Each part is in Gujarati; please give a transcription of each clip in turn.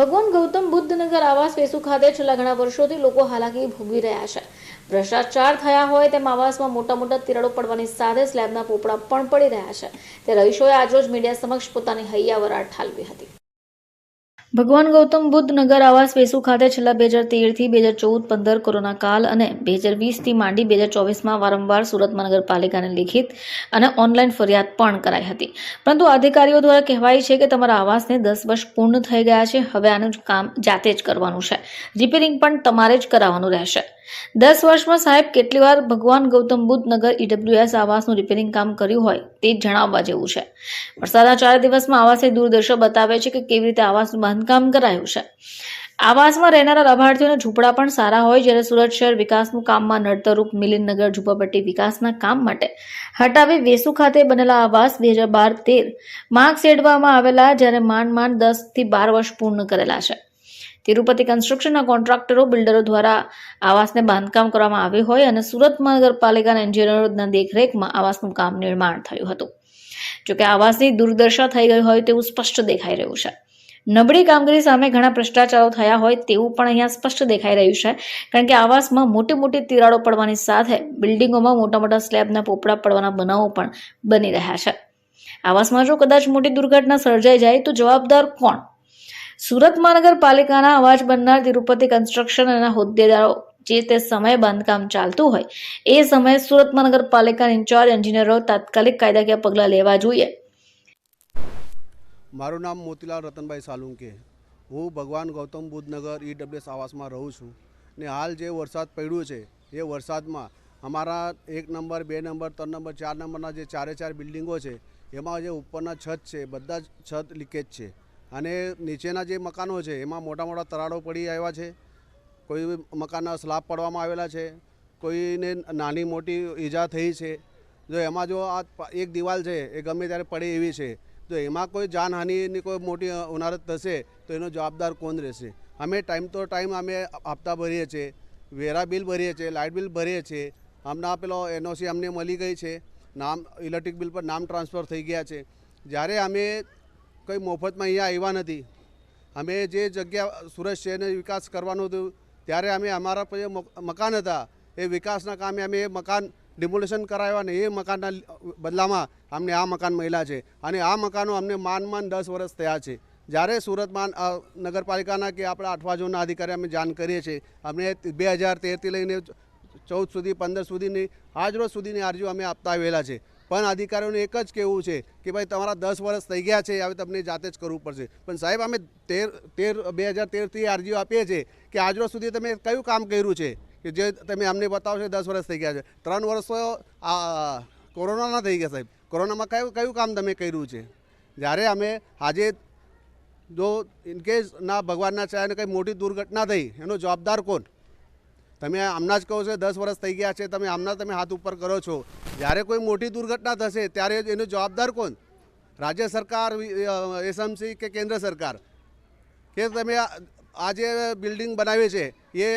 ભગવાન ગૌતમ બુદ્ધ નગર આવાસ વેસુ ખાતે છેલ્લા ઘણા વર્ષોથી લોકો હાલાકી ભોગવી રહ્યા છે. ભ્રષ્ટાચાર થયા હોય તેમ આવાસમાં મોટા મોટા તિરાડો પડવાની સાથે સ્લેબના પોપડા પણ પડી રહ્યા છે. તે રહીશોએ આજરોજ મીડિયા સમક્ષ પોતાની હૈયાવરાટ ઠાલવી હતી. ભગવાન ગૌતમ બુદ્ધ નગર આવાસ વેસુ ખાતે છેલ્લા બે હજાર તેરથી બે હજાર ચૌદ પંદર કોરોના કાલ અને બે હજાર વીસથી માંડી બે હજાર ચોવીસમાં વારંવાર સુરત મહાનગરપાલિકાને લિખિત અને ઓનલાઈન ફરિયાદ પણ કરાઈ હતી. પરંતુ અધિકારીઓ દ્વારા કહેવાય છે કે તમારા આવાસને દસ વર્ષ પૂર્ણ થઈ ગયા છે. હવે આનું કામ જાતે જ કરવાનું છે. રિપેરિંગ પણ તમારે જ કરાવવાનું રહેશે. દસ વર્ષમાં સાહેબ, કેટલી વાર ભગવાન ગૌતમ બુદ્ધ નગર ઈડબ્લ્યુએસ આવાસનું રિપેરિંગ કામ કર્યું હોય તે જણાવવા જેવું છે. વરસાદના ચાર દિવસમાં આવાસે દૂરદર્શો બતાવે છે કે કેવી રીતે આવાસનું બાંધકામ કરાયું છે. આવાસમાં રહેનારા લાભાર્થીઓના ઝૂંપડા પણ સારા હોય, જ્યારે સુરત શહેર વિકાસનું કામમાં નડતરૂપ મિલિનનગર ઝૂંપડપટ્ટી વિકાસના કામ માટે. હટાવી વેસુ ખાતે બનેલા આવાસ બે હજાર બાર તેર. માર્ગ સેડવામાં આવેલા, જ્યારે માંડ માંડ દસથી બાર વર્ષ પૂર્ણ કરેલા છે. તિરુપતિ કન્સ્ટ્રક્શનના કોન્ટ્રાક્ટરો, બિલ્ડરો દ્વારા આવાસને બાંધકામ કરવામાં આવ્યું હોય અને સુરત મહાનગરપાલિકાના એન્જિનિયરોના દેખરેખમાં આવાસનું કામ નિર્માણ થયું હતું. જોકે આવાસની દુર્દશા થઈ ગઈ હોય તેવું સ્પષ્ટ દેખાઈ રહ્યું છે. નબળી કામગીરી સામે ઘણા ભ્રષ્ટાચારો થયા હોય તેવું પણ અહીંયા સ્પષ્ટ દેખાઈ રહ્યું છે. કારણ કે આવાસમાં મોટી મોટી તિરાડો પડવાની સાથે બિલ્ડિંગોમાં મોટા મોટા સ્લેબના પોપડા પડવાના બનાવો પણ બની રહ્યા છે. આવાસમાં જો કદાચ મોટી દુર્ઘટના સર્જાઈ જાય તો જવાબદાર કોણ? સુરત મહાનગરપાલિકાના અવાજ બનનાર તિરુપતિ કન્સ્ટ્રક્શન અને હોદ્દેદારો જે તે સમયે બાંધકામ ચાલતું હોય, એ સમયે સુરત મહાનગરપાલિકાના ઇન્ચાર્જ એન્જિનિયરો તાત્કાલિક કાયદાકીય પગલાં લેવા જોઈએ. મારું નામ મોતીલાલ રતનભાઈ સાલુંકે. હું ભગવાન ગૌતમ બુદ્ધનગર ઈડબ્લ્યુએસ આવાસમાં રહું છું ને હાલ જે વરસાદ પડ્યો છે, એ વરસાદમાં અમારા એક નંબર, બે નંબર, ત્રણ નંબર, ચાર નંબરના જે ચારે ચાર બિલ્ડિંગો છે, એમાં જે ઉપરના છત છે, બધા જ છત લીકેજ છે. અને નીચેના જે મકાનો છે, એમાં મોટા મોટા તરાડો પડી આવ્યા છે. કોઈ મકાનના સ્લાબ પડવામાં આવેલા છે. કોઈને નાની મોટી ઈજા થઈ છે. જો એમાં જો આ એક દિવાલ છે, એ ગમે ત્યારે પડે એવી છે. તો એમાં કોઈ જાનહાનિની કોઈ મોટી ઉનારત થશે, તો એનો જવાબદાર કોણ રહેશે? અમે ટાઈમ તો ટાઈમ અમે હપ્તા ભરીએ છીએ. વેરા બિલ ભરીએ છીએ, લાઇટ બિલ ભરીએ છીએ. હમણાં પેલો એનઓસી અમને મળી ગઈ છે. નામ, ઇલેક્ટ્રિક બિલ પર નામ ટ્રાન્સફર થઈ ગયા છે. જ્યારે અમે કંઈ મફતમાં અહીંયા આવ્યા નથી. અમે જે જગ્યા સુરત શહેરને વિકાસ કરવાનું હતું, ત્યારે અમે અમારા જે મક- મકાન હતા. એ વિકાસના કામે અમે એ મકાન ડિમોલેશન કરાવ્યા ને એ મકાનના બદલામાં અમને આ મકાન મળ્યા છે. અને આ મકાનો અમને માન માન દસ વર્ષ થયા છે. જ્યારે સુરતમાં નગરપાલિકાના કે આપણા આઠવા ઝોનના અધિકારી અમે જાણ કરીએ છીએ, અમને બે હજાર તેરથી લઈને ચૌદ સુધી, પંદર સુધીની આજ રોજ સુધીની અરજીઓ અમે આપતા આવેલા છે. પણ અધિકારીઓને એક જ કહેવું છે કે ભાઈ તમારા દસ વર્ષ થઈ ગયા છે, હવે તમને જાતે જ કરવું પડશે. પણ સાહેબ, અમે તેર તેર, બે હજાર તેરથી અરજીઓ આપીએ છીએ કે આજરોજ સુધી તમે કયું કામ કર્યું છે? કે જે તમે અમને બતાવશો દસ વર્ષ થઈ ગયા છે. ત્રણ વર્ષ કોરોનાના થઈ ગયા સાહેબ. કોરોનામાં કયું કયું કામ તમે કર્યું છે? જ્યારે અમે આજે જો ઇનકેસ ના ભગવાનના ચાહે કંઈ મોટી દુર્ઘટના થઈ, એનો જવાબદાર કોણ? તમે હમણાં જ કહો છો દસ વર્ષ થઈ ગયા છે, તમે હમણાં તમે હાથ ઉપર કરો છો. જ્યારે કોઈ મોટી દુર્ઘટના થશે, ત્યારે એનો જવાબદાર કોણ? રાજ્ય સરકાર એસએમસી કે કેન્દ્ર સરકાર? કે તમે આ જે બિલ્ડિંગ બનાવી છે, એ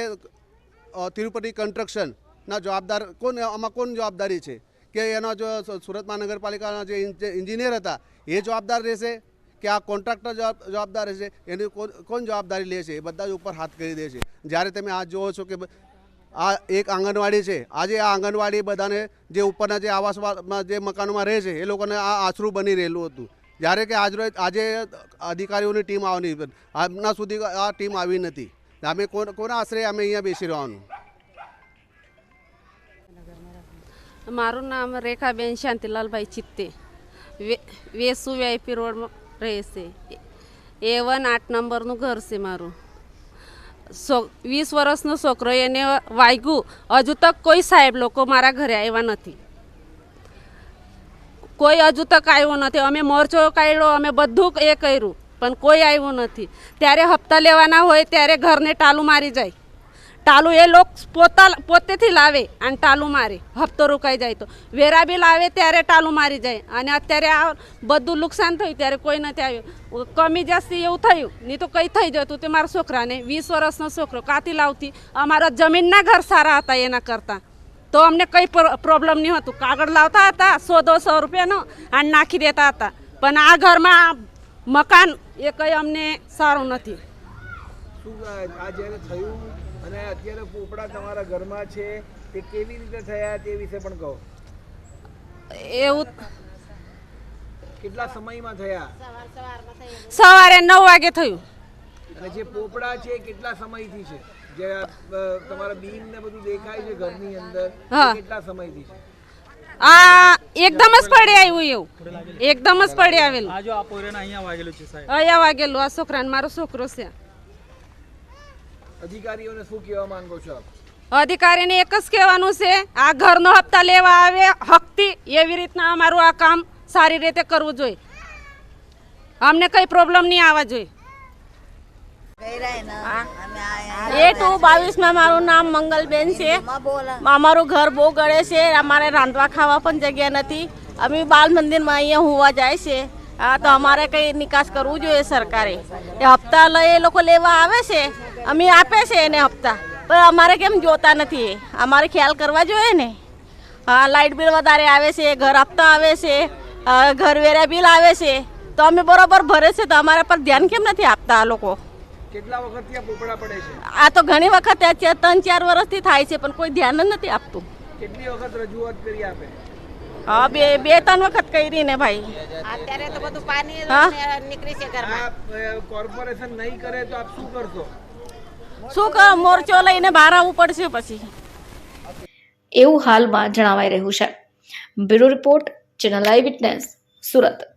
તિરુપતિ કન્સ્ટ્રક્શનના જવાબદાર કોણ, આમાં કોણ જવાબદારી છે? કે એના જો સુરત મહાનગરપાલિકાના જે એન્જિનિયર હતા, એ જવાબદાર રહેશે? કે આ કોન્ટ્રાક્ટર જવાબદાર રહેશે? એની કોણ જવાબદારી લે છે? એ બધા જ ઉપર હાથ કરી દે છે. જ્યારે તમે આ જુઓ છો કે આ એક આંગણવાડી છે. આજે આ આંગણવાડી બધાને જે ઉપરના જે આવાસમાં જે મકાનોમાં રહે છે, એ લોકોને આ આશરું બની રહેલું હતું. જ્યારે કે આજરોજ આજે અધિકારીઓની ટીમ આવવાની હમણાં સુધી આ ટીમ આવી નથી. અમે કોના આશરે અમે અહીંયા બેસી રહેવાનું? મારું નામ રેખાબેન શાંતિલાલભાઈ ચિત્તે. વેસુ વીઆઈપી રોડમાં રહે છે. એ વન આઠ નંબરનું ઘર છે મારું. વીસ વર્ષનો છોકરો એને વાગ્યું. હજુ તક કોઈ સાહેબ લોકો મારા ઘરે આવ્યા નથી. કોઈ હજુ તક આવ્યો નથી. અમે મોરચો કાઢ્યો, અમે બધું એ કર્યું, પણ કોઈ આવ્યું નથી. ત્યારે હપ્તા લેવાના હોય ત્યારે ઘરને ટાલું મારી જાય. ટાલું એ લોક પોતા પોતેથી લાવે અને ટાલુ મારે, હપ્તો રોકાઈ જાય તો. વેરા બિલ આવે ત્યારે ટાલુ મારી જાય. અને અત્યારે આ બધું નુકસાન થયું ત્યારે કોઈ નથી આવ્યું. કમી જાસ્તી એવું થયું, નહીં તો કંઈ થઈ જતું તે મારા છોકરાને. વીસ વર્ષનો છોકરો કાતી લાવતી? અમારા જમીનના ઘર સારા હતા એના કરતાં. તો અમને કંઈ પ્રોબ્લેમ નહીં હતું. કાગળ લાવતા હતા સો દોસો રૂપિયાનો અને નાખી દેતા હતા. પણ આ ઘરમાં મકાન એ કંઈ અમને સારું નથી. અને અત્યારે પોપડા તમારા ઘરમાં છે તે કેવી રીતે થયા તે વિશે પણ કહો. એવું કેટલા સમયમાં થયા? સવારે નવ વાગે થયું. અને જે પોપડા છે કેટલા સમયથી છે? જે તમારા બીમ ને બધું દેખાય છે ઘરની અંદર હા. કેટલા સમયથી છે? આ એકદમ જ પડી આવ્યું એવું. એકદમ જ પડી આવેલું. આ જો આ પોરેને અહીંયા વાગેલું છે સાહેબ. અહીંયા વાગેલું. આ છોકરાને મારો છોકરો છે. અધિકારીઓને શું કહેવા માંગો છો આપ? અધિકારીને એક જ કહેવાનું છે આ ઘરનો હપ્તા લેવા આવે હકતી એવી રીતના અમારું આ કામ સારી રીતે કરવું જોઈએ. અમને કઈ પ્રોબ્લેમ નહીં આવવા જોઈએ. એ ટુ બાવીસમાં મારું નામ મંગલબેન છે. અમારું ઘર બહુ ગળે છે અમારે રાંધવા ખાવા પણ જગ્યા નથી. અમે બાલ મંદિરમાં અહીંયા હોવા જાય છે. હા તો અમારે કંઈ નિકાસ કરવું જોઈએ સરકારે? એ હપ્તા લઈ એ લોકો લેવા આવે છે? અમે આપે છે એને હપ્તા. પણ અમારે કેમ જોતા નથી? અમારે ખ્યાલ કરવા જોઈએ ને? હા લાઇટ બિલ વધારે આવે છે ઘર હપ્તા આવે છે ઘરવેરા ઘર વેરા બિલ આવે છે. તો અમે બરોબર ભરે છે તો અમારા પર ધ્યાન કેમ નથી આપતા આ લોકો? કેટલા આ પોપડા પડે છે? આ તો ઘણી વખત ત્રણ ચાર વર્ષથી થાય છે પણ કોઈ ધ્યાન જ નથી આપતું. કેટલી વખત રજૂઆત કરી આપે? હા બે બે ત્રણ વખત કરી ને ભાઈ. અત્યારે તો બધું પાણી નીકળી છે ઘરમાં. કોર્પોરેશન નહીં કરે તો આપ શું કરશો? શું કર મોરચો લઈને બહાર આવવું પડશે પછી. એવું હાલમાં જણાવાઈ રહ્યું છે. Bureau report, channel eyewitness, Surat.